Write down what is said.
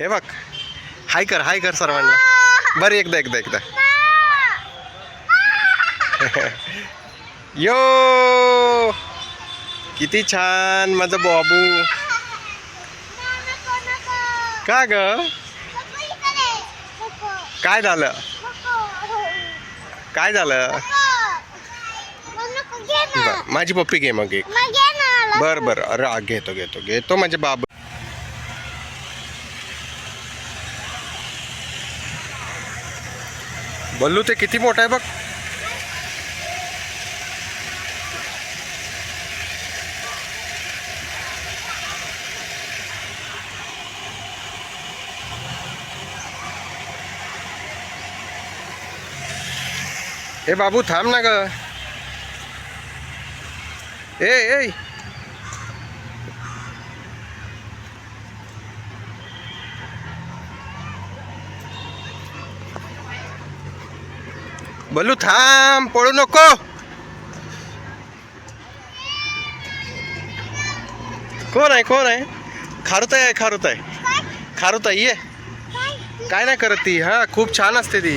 हे बघ हाय कर हाय कर सर्वांना बरं एकदा एकदा एकदा यो किती छान माझं बाबू का ग काय झालं काय झालं माझी पप्पी घे मग एक बर बर अरे घेतो घेतो घेतो माझे बाबू बल्लू ते किती मोठा आहे बघ. ए बाबू थांब ना ग. ए ए. बल्लू थांब पळू नको. कोण आहे कोण आहे? खारुताई आहे खारुताई. खारुताई ये. काय नाही करत ती. हा खूप छान असते ती.